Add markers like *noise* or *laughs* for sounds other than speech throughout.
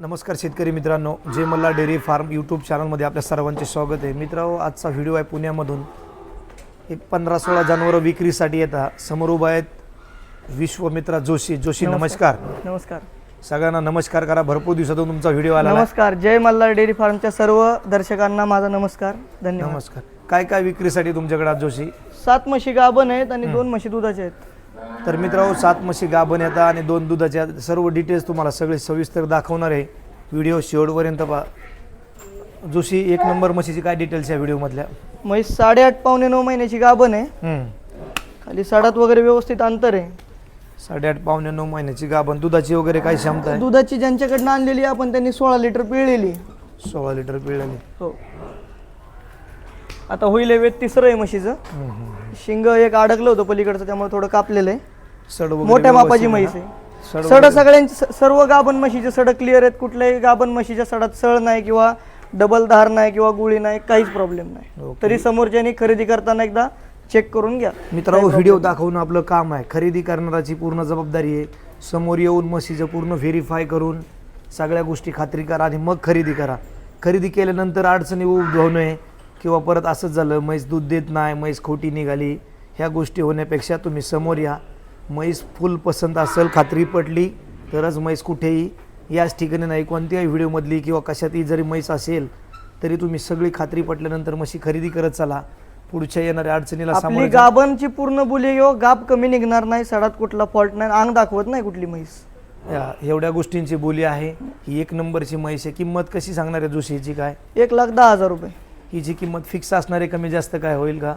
नमस्कार शेतकरी मित्रांनो Jay Malla dairy farm YouTube चॅनलमध्ये आपल्या सर्वांचे स्वागत आहे. मित्रांनो आजचा व्हिडिओ आहे पुण्यामधून. एक पंधरा सोळा जनावरं विक्रीसाठी येतात समोर उभा आहेत विश्वमित्रा जोशी. जोशी नमस्कार. नमस्कार. सगळ्यांना नमस्कार करा. भरपूर दिवसातून तुमचा व्हिडिओ आला. नमस्कार. जय मल्हार डेअरी फार्मच्या सर्व दर्शकांना माझा नमस्कार. धन्यवाद. नमस्कार. काय काय विक्रीसाठी तुमच्याकडे आज जोशी? सात म्हशी गाभण आहेत आणि दोन म्हशी दुधाच्या आहेत. तर मित्रांनो सात म्हशी गाभण येतात आणि दोन दुधाच्या सर्व डिटेल्स तुम्हाला सगळे सविस्तर दाखवणार आहे. व्हिडिओ शेवटपर्यंत पहा. जोशी एक नंबर म्हशीची काय डिटेल्स आहे व्हिडिओमधल्या? म्हैस साडेआठ पावणे नऊ महिन्याची गाभण आहे. हम्म. खाली सडात वगैरे व्यवस्थित अंतर आहे. साडेआठ पावणे नऊ महिन्याची गाभण. दुधाची वगैरे काय क्षमता आहे? दुधाची ज्यांच्याकडनं आणलेली आहे, आपण त्यांनी सोळा लिटर पिळलेली सोळा लिटर पिळलेली हो. आता होईल हे तिसरं आहे म्हशीचं. शिंग एक अडकलं होतं पलीकडचं त्यामुळे थोडं कापलेलं आहे. सड वगैरे मोठ्या मापाची व्यवस्थित म्हैस आहे. आहे सड सड सगळ्यांची स- सर्व गाभण म्हशीचे सड क्लिअर आहेत. कुठल्याही गाभण म्हशीच्या सडात सळ नाही किंवा डबल धार नाही किंवा गुळी नाही काहीच प्रॉब्लेम नाही. तरी समोरच्यानी खरेदी करताना एकदा चेक करून घ्या. मित्रांनो व्हिडिओ दाखवणं आपलं काम आहे. खरेदी करणाराची पूर्ण जबाबदारी आहे. समोर येऊन म्हशीचं पूर्ण व्हेरीफाय करून सगळ्या गोष्टी खात्री करा आणि मग खरेदी करा. खरेदी केल्यानंतर अडचणी उद्भवू नये. किंवा परत असंच झालं म्हैस दूध देत नाही म्हैस खोटी निघाली ह्या गोष्टी होण्यापेक्षा तुम्ही समोर या. म्हैस फुल पसंत असेल खात्री पटली तरच म्हैस कुठेही याच ठिकाणी नाही. कोणत्याही व्हिडिओमधली किंवा कशातही जरी म्हैस असेल तरी तुम्ही सगळी खात्री पटल्यानंतर म्हशी खरेदी करत चला. पुढच्या येणाऱ्या अडचणीला आपली सामोरे जा. गाभणची पूर्ण बुली किंवा गाभ कमी निघणार नाही सडात कुठला फॉल्ट नाही अंग दाखवत नाही कुठली म्हैस. या एवढ्या गोष्टींची बोली आहे. ही एक नंबरची म्हैस आहे. किंमत कशी सांगणार आहे जोशी हिची काय? एक लाख दहा हजार रुपये. हिची किंमत फिक्स असणार कमी जास्त काय होईल का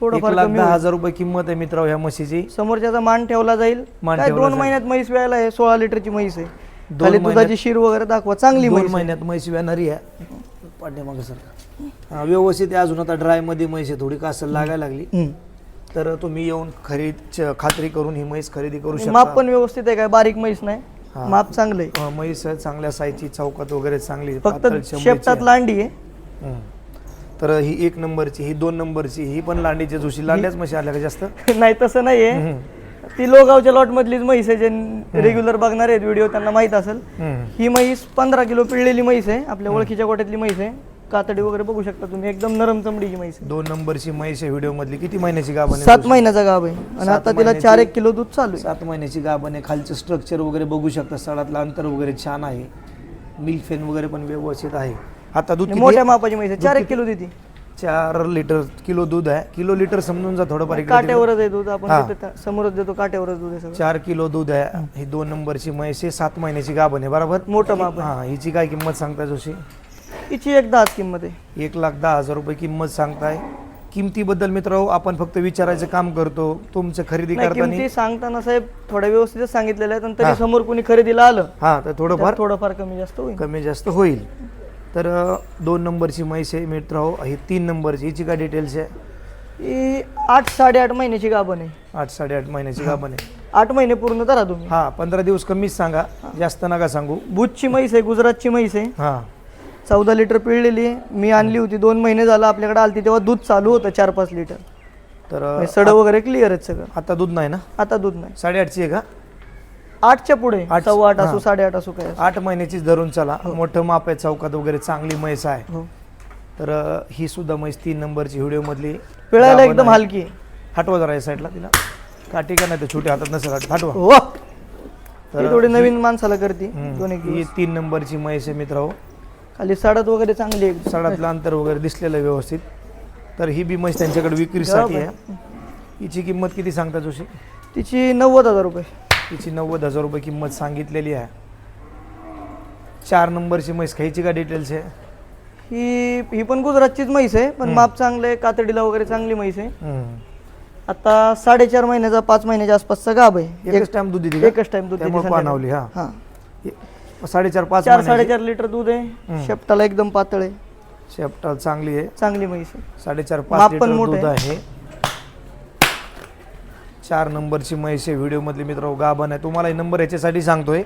थोडंफार लाख कमी दहा होईल. हजार रुपये किंमत आहे मित्र ह्या म्हशीची समोरच्याचा मान ठेवला जाईल मान काय ठेवला दोन जाईल. महिन्यात म्हैस व्यायला आहे सोळा लिटरची म्हैस आहे दोन खाली महिन्यात- दुधाची शिर वगैरे दाखवा चांगली दोन म्हैस आहे. महिन्यात म्हैस येणारी आहे पाठीमागं सर हा व्यवस्थित आहे अजून आता ड्रायमध्ये म्हैस आहे थोडी कासल लागायला लागली हम्म. तर तुम्ही येऊन खरीद च- खात्री करून ही म्हैस खरेदी करू शकता माप पण व्यवस्थित आहे काय बारीक म्हैस नाही हा. माप चांगलं आहे अं, म्हैस चांगल्या साईजची चौकात वगैरे चांगली फक्त पातळ शेपटात आहे. लांडी आहे हम्म. तर ही एक नंबरची ही दोन नंबरची ही पण लांडीची जोशी लांड्याच म्हशी आल्या का जास्त? *laughs* नाही तसं नाहीये. ती लोगावच्या लॉट मधलीच म्हैस आहे जे रेग्युलर बघणार आहेत व्हिडिओ त्यांना माहीत असेल. ही म्हैस पंधरा किलो पिळलेली म्हैस आहे आपल्या ओळखीच्या गोट्यातली म्हैस आहे. कातडी वगैरे बघू शकता तुम्ही एकदम नरम चमडीची म्हैस आहे. दोन नंबरची म्हैस आहे व्हिडिओ मधली. किती महिन्याची गाभण आहे सात महिन्याचा गाभ आहे. आणि आता तिला चार एक किलो दूध चालू आहे. सात महिन्याची गाभण आहे. खालचं स्ट्रक्चर वगैरे बघू शकता. सडातलं अंतर वगैरे छान आहे. मिल्क फेन वगैरे पण व्यवस्थित आहे. आता दूध किती? मोठ्या आहे? मापाची म्हैस आहे. चार एक किलो देते. चार लिटर किलो दूध आहे. किलो लिटर समजून जा थोडंफार इकडे तिकडे. काट्यावरच आहे दूध. आपण. तिथे समोरच देतो काट्यावरच दूध आहे सगळं. चार किलो दूध आहे. ही. दोन नंबरची म्हैस आहे. सात महिन्याची गाभण आहे बरोबर? मोठं माप आहे. हा हिची काय किंमत सांगताय जोशी? हिची एक दहाच किंमत आहे. एक लाख दहा हजार रुपये किंमत सांगताय. किमतीबद्दल मित्र आपण फक्त विचारायचं काम करतो. तुमचं खरेदी नाही करताना किमती सांगताना साहेब थोड्या व्यवस्थितच सांगितलेलं आहे पण. तरी समोर कोणी खरेदीला आलं हा तर थोडंफार तर थोडंफार कमी जास्त होईल. कमी जास्त होईल. तर दोन नंबरची म्हैस आहे मित्र ही. तीन नंबरची हिची काय डिटेल्स आहे? ही आठ साडेआठ महिन्याची गाभण आहे. आठ साडेआठ महिन्याची गाभण आहे. आठ महिने पूर्ण करा तुम्ही. हा पंधरा दिवस कमीच सांगा. जास्त नका सांगू. भूजची म्हैस आहे गुजरातची म्हैस आहे. हा. चौदा लिटर पिळलेली आहे. मी आणली होती दोन महिने झालं आपल्याकडे आलती तेव्हा दूध चालू होतं चार पाच लिटर. तर म्हणजे सड वगैरे क्लिअर आहेत सगळं. आता दूध नाही ना? आता दूध नाही. साडेआठची आहे का? आठच्या पुढे आठ- सव्वा आठ असो हा. साडेआठ असो काय असो. आठ महिन्याचीच धरून चला मोठं माप आहे चौकात वगैरे चांगली म्हैस आहे हो तर अ, ही सुद्धा म्हैस तीन नंबरची व्हिडिओ मधली पिळायला गाभण एकदम आहे. हलकी आहे. हटवा जरा या साईडला तिला काठी का नाही तर छोट्या हातात नसेल हट- हटवा हो तर ती थोडी नवीन माणसाला करते हम्म. दोन एक ही दिवस. तीन नंबरची म्हैस आहे मित्र खाली साडत वगैरे चांगली आहे एकदम. सडातलं अंतर वगैरे दिसलेलं आहे व्यवस्थित तर ही बी म्हैस त्यांच्याकडे विक्रीसाठी. आहे हिची किंमत किती सांगता जोशी तिची नव्वद हजार रुपये हिची नव्वद हजार रुपये किंमत सांगितलेली आहे. चार नंबरची म्हैस खायची का डिटेल्स आहे? ही ही पण गुजरातचीच म्हैस आहे पण माप चांगलं आहे कातडीला वगैरे चांगली म्हैस आहे. आता साडेचार महिन्याचा पाच महिन्याच्या आसपासचा गाभ आहे. एकच टाइम दूध का? एकच टाइम दूध. पाणावली हा. हा. साडेचार पाच चार. साडेचार लिटर दूध आहे. शेपटाला एकदम पातळ आहे. शेपटाल चांगली आहे. चांगली म्हैस आहे. साडेचार पाच पण लिटर मोठं दूध आहे. चार नंबरची म्हैस आहे व्हिडिओ मधली मित्र गाभण आहे. तुम्हाला हे नंबर याच्यासाठी सांगतोय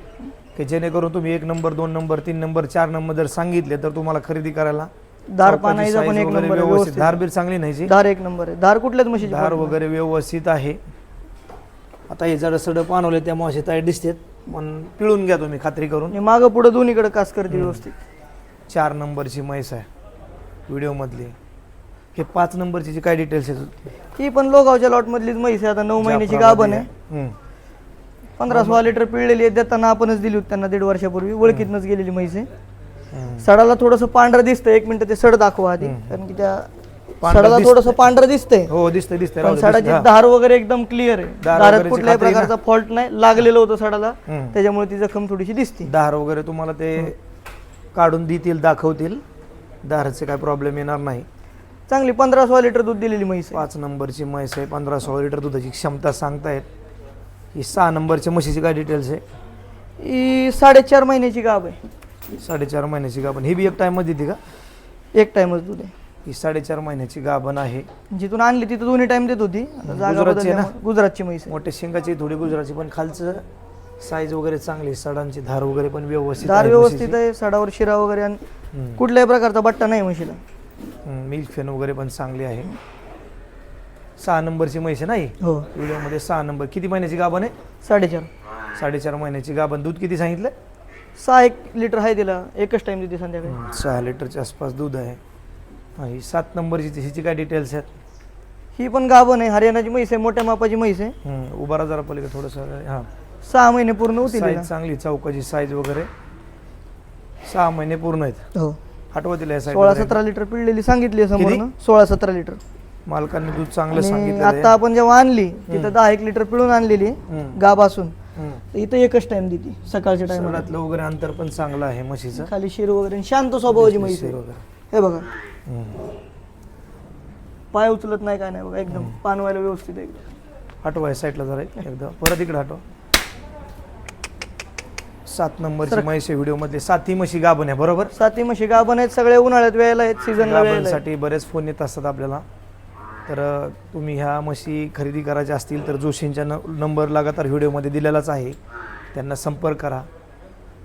की जेणेकरून तुम्ही एक नंबर दोन नंबर तीन नंबर चार नंबर जर सांगितले तर तुम्हाला खरेदी करायला दार चौकाची पानाईचा पण एक नंबर आहे, व्यवस्थित. व्यवस्थित. धार बीर चांगली नाही जी. धार एक नंबर आहे. धार कुठल्याच म्हशीची धार वगैरे व्यवस्थित आहे. आता हे जरा सड पानवले त्यामुळे असे ताईट दिसतात. पण पिळून घ्या तुम्ही खात्री करून. मागं पुढं दोन्हीकडे कास करते व्यवस्थित. चार नंबरची म्हैस आहे व्हिडिओमधली हे पाच नंबरची जी काय डिटेल्स आहेत? ही पण लोगावच्या लॉट मधलीच म्हैस आहे. आता नऊ महिन्याची गाभण आहे. हम्म. पंधरा सोळा लिटर पिळलेली आहे देताना आपणच दिली होती. त्यांना दीड वर्षापूर्वी ओळखीतनच गेलेली म्हैस आहे. सडाला थोडंसं पांढरं दिसतं एक मिनिट ते सड दाखवा आधी. कारण की त्या पांढरं सडाला दिसतंय. थोडंसं पांढरं दिसतंय. हो दिसतंय दिसतंय. पण राहू दे, दिसतंय, सडाची. धार वगैरे एकदम क्लिअर आहे. धार दारात वगैरेची कुठल्याही खात्री ना? प्रकारचा फॉल्ट नाही. लागलेलं होतं सडाला. हम्म. त्याच्यामुळे ती जखम थोडीशी दिसते. दार वगैरे तुम्हाला ते काढून देतील दाखवतील. दाराचे काय प्रॉब्लेम येणार नाही. चांगली पंधरा सोळा लिटर दूध दिलेली म्हैस आहे. पाच नंबरची म्हैस आहे पंधरा सोळा लिटर दुधाची क्षमता सांगतायत. ही सहा नंबरच्या म्हशीची काय डिटेल्स आहे? ही साडेचार महिन्याची गाभ आहे. साडेचार महिन्याची गाभण ही बी एक टाइममध्ये देते का? एक टाइमच दूध आहे. ही साडेचार महिन्याची गाभण आहे. जिथून आणली तिथं दोन्ही टाइम देत होती. आता जागा गुजरातची आहे ना? बदलल्यामुळे- गुजरातची म्हैस आहे. मोठ्या शेंगाची थोडी गुजराची पण खालचं साईज वगैरे चांगली सडांची धार वगैरे पण व्यवस्थित आहे व्यवस्थित. आहे सडावर शिरा वगैरे आणि हम्म. कुठल्याही प्रकारचा बट्टा नाही म्हशीला. मिल्क फेन वगैरे पण चांगली आहे. सहा नंबरची म्हैस आहे नाही हो? व्हिडिओमध्ये सहा नंबर. किती महिन्याची गाभण आहे? साडेचार. साडेचार महिन्याची गाभण. दूध किती सांगितलं? सहा एक लिटर आहे तिला. एकच टाइम देते संध्याकाळी. सहा लिटरच्या आसपास दूध आहे. हा, ही सात नंबरची हिची काय डिटेल्स आहेत? ही पण गाभण आहे. हरियाणाची म्हैस आहे. मोठ्या मापाची म्हैस आहे. हम्म, उभा राहा जरा पलीकडे थोडंसं. हां. सहा महिने पूर्ण होतील साईज हिला. चांगली चौकाची साईज वगैरे. सहा महिने पूर्ण आहेत. हो. हटवा या सोळा सतरा लिटर पिळलेली सांगितली समोर सोळा सतरा लिटर. मालकांनी दूध चांगलं आणि सांगितलं आता आपण जेव्हा आणली तिथं दहा एक लिटर पिळून आणलेली असून तर इथं एकच टाइम देते सकाळच्या टाइम सडातलं वगैरे अंतर पण चांगलं आहे म्हशीचं. खाली शिर वगैरे आणि शांत स्वभावाची म्हैस आहे. वगैरे. हे बघा. हम्म. पाय उचलत नाही काय नाही बघा एकदम पानवायला व्यवस्थित आहे. एकदम हटवा या साईडला जरा एकदा. परत इकडे हटवा. सात नंबरची म्हैस व्हिडिओ मधले सातही म्हशी गाभण आहे बरोबर? साती म्हशी गाभण आहेत सगळ्या उन्हाळ्यात वेळेला आहेत आहेत. गाभणसाठी बरेच फोन येत असतात आपल्याला. तर तुम्ही ह्या म्हशी खरेदी करायच्या असतील तर जोशींच्या न नंबर लगातार व्हिडिओमध्ये दिलेलाच आहे. त्यांना संपर्क करा.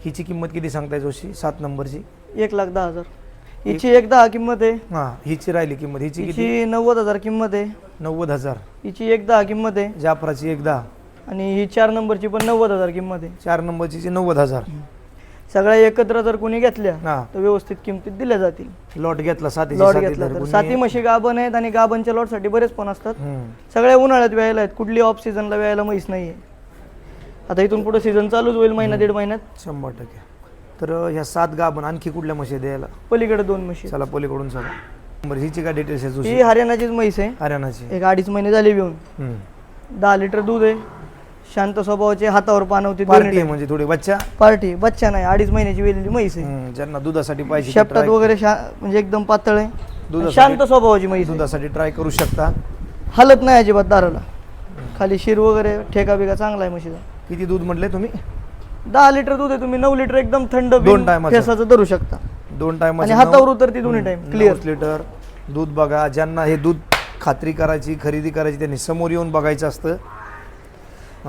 हिची किंमत किती सांगताय जोशी? सात नंबरची. एक लाख दहा हजार. हिची एक दहा किंमत आहे. हां हिची राहिली किंमत. हिची किती? हिची नव्वद हजार किंमत आहे. नव्वद हजार. हिची एक दहा किंमत आहे. जाफराची एक दहा. आणि ही चार नंबरची पण नव्वद हजार किंमत आहे. चार नंबरची जी नव्वद हजार. सगळ्या एकत्र जर कोणी घेतल्या हां. तर व्यवस्थित किमतीत दिल्या जातील. लॉट घेतला साती लॉट घेतला तर. साती म्हशी गाभण आहेत आणि गाभणच्या लॉटसाठी बरेच पण असतात. हम्म. सगळ्या उन्हाळ्यात व्यायला आहेत. कुठली ऑफ सीझनला व्यायला म्हैस नाही आहे आता इथून पुढे सीझन चालूच होईल महिना दीड महिन्यात. शंभर टक्के. तर अ, ह्या सात गाभण आणखी कुठल्या म्हशी द्यायला? पलीकडे दोन म्हशी चला पलीकडून चला बरं हिची काय डिटेल्स आहे ही जोशी? हरियाणाचीच म्हैस आहे. हरियाणाची. एक अडीच महिने झाले घेऊन हम्म. दहा लिटर दूध आहे. शांत स्वभावाचे हातावर पानवते पार्टी आहे म्हणजे थोडी बच्चा? पार्टी बच्चा नाही अडीच महिन्याची वेलेली म्हैस आहे. हम्म, ज्यांना दुधासाठी पाहिजे ते शेपटात try- वगैरे शा- म्हणजे एकदम पातळ आहे. आणि दुधासाठी- शांत स्वभावाची म्हैस आहे. दुधासाठी ट्राय करू शकता. हलत नाही अजिबात दाराला. खाली शिर वगैरे ठेका बिका चांगला आहे म्हशीचा. किती दूध म्हटले तुम्ही? दहा लिटर दूध आहे तुम्ही नऊ लिटर एकदम थंड दोन. फेसाचं धरू शकता. दोन टाइम आणि हातावर उतरते दोन्ही टाइम क्लिअर लिटर दूध बघा. ज्यांना हे दूध खात्री करायची खरेदी करायची त्यांनी समोर येऊन बघायचं असतं.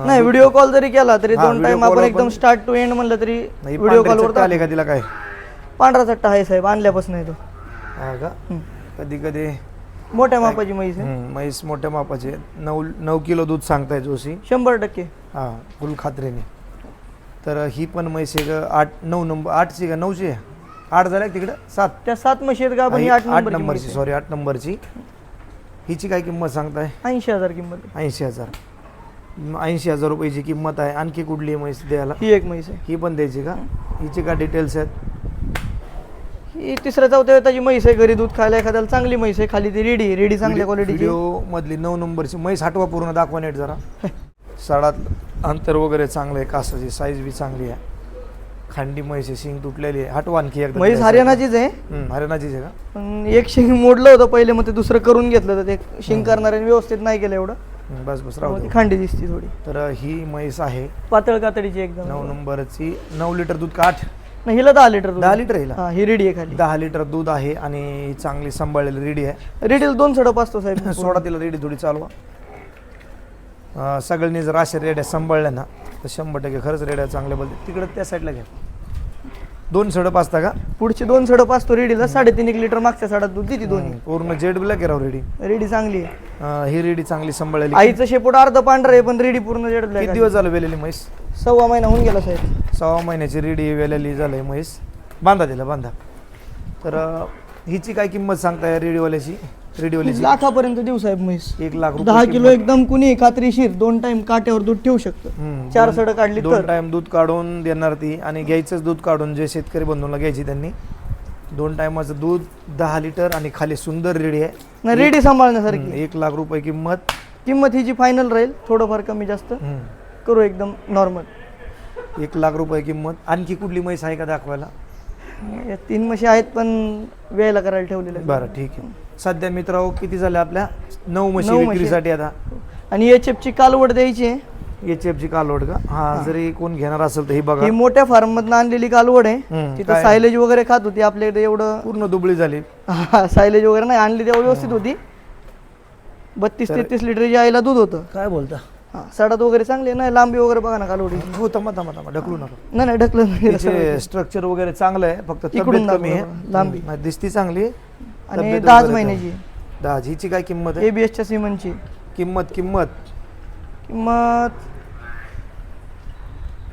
नाही व्हिडिओ कॉल जरी केला तरी हा, दोन video टाइम call आपण वर एकदम स्टार्ट टू एंड म्हणलं तरी नाही, व्हिडिओ कॉलवर चट्टे आले का तिला काय? पांढरा चट्टा आहे साहेब आणल्यापासून आहे तो. हा का? हम्म. कधी कधी? मोठ्या मापाची म्हैस आहे. हम्म, म्हैस मोठ्या मापाचे नऊ नऊ किलो दूध सांगताय जोशी. शंभर टक्के. हा फुल खात्रीने. तर ही पण म्हैस एक आठ नऊ नंबर आठची का नऊची आहे आठ झाल्या का तिकडं? सात. त्या सात म्हशी आहेत का आपण? ही ही आठ आठ नंबरची नंबरची सॉरी आठ नंबरची. हिची काय किंमत सांगताय? ऐंशी हजार किंमत. ऐंशी हजार. ऐंशी हजार रुपयाची किंमत आहे. आणखी कुठली म्हैस द्यायला? ही एक म्हैस आहे. ही पण द्यायची का? हिची काय डिटेल्स आहेत? ही तिसऱ्या चौथ्या वेताची म्हैस आहे. घरी दूध खायला एखाद्याला चांगली म्हैस आहे. खाली ती रेडी रेडी चांगल्या क्वालिटीची व्हिडिओ मधली नऊ नंबरची म्हैस हटवा पूर्ण दाखवा नेट जरा. सडात अंतर वगैरे चांगलं आहे. कासाची साईज बी चांगली आहे. खांडी म्हैस आहे. शिंग तुटलेली आहे. हटवा आणखी एकदा म्हैस हरियाणाचीच आहे. हम्म, हरियाणाचीच आहे का? पण एक शिंग मोडलं होतं पहिले मग ते दुसरं करून घेतलं तर ते शिंग करणाऱ्याने व्यवस्थित नाही केलं एवढं. बस बस राहू दे. खांडी दिसती थोडी. तर ही म्हैस आहे. पातळ कातडीची एकदम. नऊ नंबरची. नऊ लिटर दूध का आठ? नाही हिला दहा लिटर दूध. दहा. लिटर हिला? हा ही रेडी आहे खाली. दहा लिटर दूध आहे आणि ही चांगली सांभाळलेली रेडी आहे. रेडीला दोन सडप असतो साहेब. *laughs* सोडा तिला रेडी थोडी चालवा. अं, सगळ्यांनी जर अशा रेड्या सांभाळल्या ना तर शंभर टक्के खरंच रेड्या चांगल्या बोलते तिकडे त्या साईडला घ्या. दोन सडप असता का? पुढचे दोन सडप असतो रेडीला साडेतीन एक लिटर मागच्या साडात दूध देते दोन्ही. पूर्ण जेड ब्लॅक आहे राव रेडी. रेडी चांगली आहे. ही रेडी चांगली सांभाळलेली. आईचं शेपूट अर्ध पांढरं आहे पण रेडी पूर्ण जेड किती ब्लॅक दिवस झालं वेलेली म्हैस? सव्वा महिना होऊन गेला साहेब. सहा महिन्याची रेडी वेलेली झालंय म्हैस. बांधा दिला बांधा. तर अं, हिची काय किंमत सांगताय रेडिओवाल्याची रेडिओवाल्याची लाखापर्यंत देऊ साहेब म्हैस. एक लाख रुपये दहा. किलो एकदम कुणी खात्रीशीर दोन टाइम काट्यावर दूध ठेवू शकतं. चार सडं काढली दोन तर. टाइम दूध काढून देणार ती आणि घ्यायचंच दूध काढून जे शेतकरी बंधूंना घ्यायची त्यांनी. दोन टायमाचं दूध दहा लिटर आणि खाली सुंदर रेडी आहे. नाही रेडी सांभाळण्यासारखी. एक लाख रुपये किंमत. किंमत हिची फायनल राहील थोडंफार कमी जास्त. हम्म, करू एकदम नॉर्मल एक लाख रुपये किंमत. आणखी कुठली म्हैस आहे का दाखवायला? तीन म्हशी आहेत पण वेळेला करायला ठेवलेल्या आहेत. बरं ठीक आहे. सध्या मित्रांनो किती झाल्या आपल्या? नऊ म्हशी नऊ म्हशी. विक्रीसाठी आता. आणि एच ची कालवड द्यायची आहे. एच एफ ची कालवड का? हा जरी कोण घेणार असेल तर ही बघा. ही मोठ्या फार्म मधनं आणलेली कालवड आहे. तिथं काय? सायलेज वगैरे खात होती आपल्याकडे एवढं. पूर्ण दुबळी झाली. सायलेज वगैरे नाही आणली तेव्हा व्यवस्थित होती. बत्तीस तेहतीस लिटरची आईला दूध होतं. काय बोलता? हा सडात वगैरे चांगली आहे. नाही लांबी वगैरे बघा ना कालवडी. हो तमा तमा तमा ढकलू नका. नाही नाही ढकलं नाही. तिचे स्ट्रक्चर वगैरे चांगलं आहे फक्त इकडून तब्येत कमी आहे. लांबी. नाही, दिसती चांगली आहे. आणि तब्येत दहाच वगैरे महिन्याची. चांगली. दहाच हिची काय किंमत आहे? एबीएसच्या सिमनची. किंमत किंमत. किंमत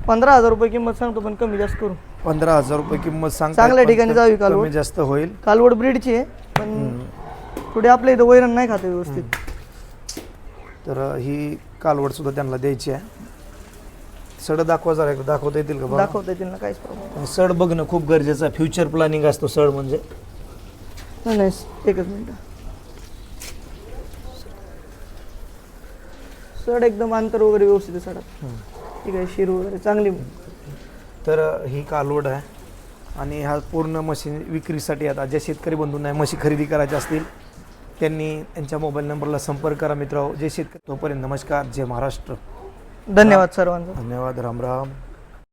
पंधरा हजार रुपये किंमत सांगतो पण कमी जास्त करू. पंधरा हजार रुपये किंमत सांग चांगल्या ठिकाणी जावी कालवड. कमी जास्त होईल. कालवड ब्रीडची आहे पण थोडी आपल्या इथं वैरण नाही खाते व्यवस्थित. तर अ, ही कालवड सुद्धा त्यांना द्यायची आहे. सड दाखवा जरा एकदा दाखवता येतील का बघा दाखवता येतील ना काहीच प्रॉब्लेम सड बघणं खूप गरजेचं आहे. फ्युचर प्लॅनिंग असतो सड म्हणजे. नाही एकच मिनिट सड एकदम अंतर वगैरे व्यवस्थित आहे सडात ठीक आहे शिर वगैरे चांगली तर ही कालवड आहे आणि हा पूर्ण मशीन विक्रीसाठी आता ज्या शेतकरी बंधूंना म्हशी खरेदी करायच्या असतील त्यांनी त्यांच्या मोबाईल नंबरला संपर्क करा मित्र जे शेतकरी. तोपर्यंत नमस्कार. जय महाराष्ट्र. धन्यवाद सर्वांचा. धन्यवाद. राम राम.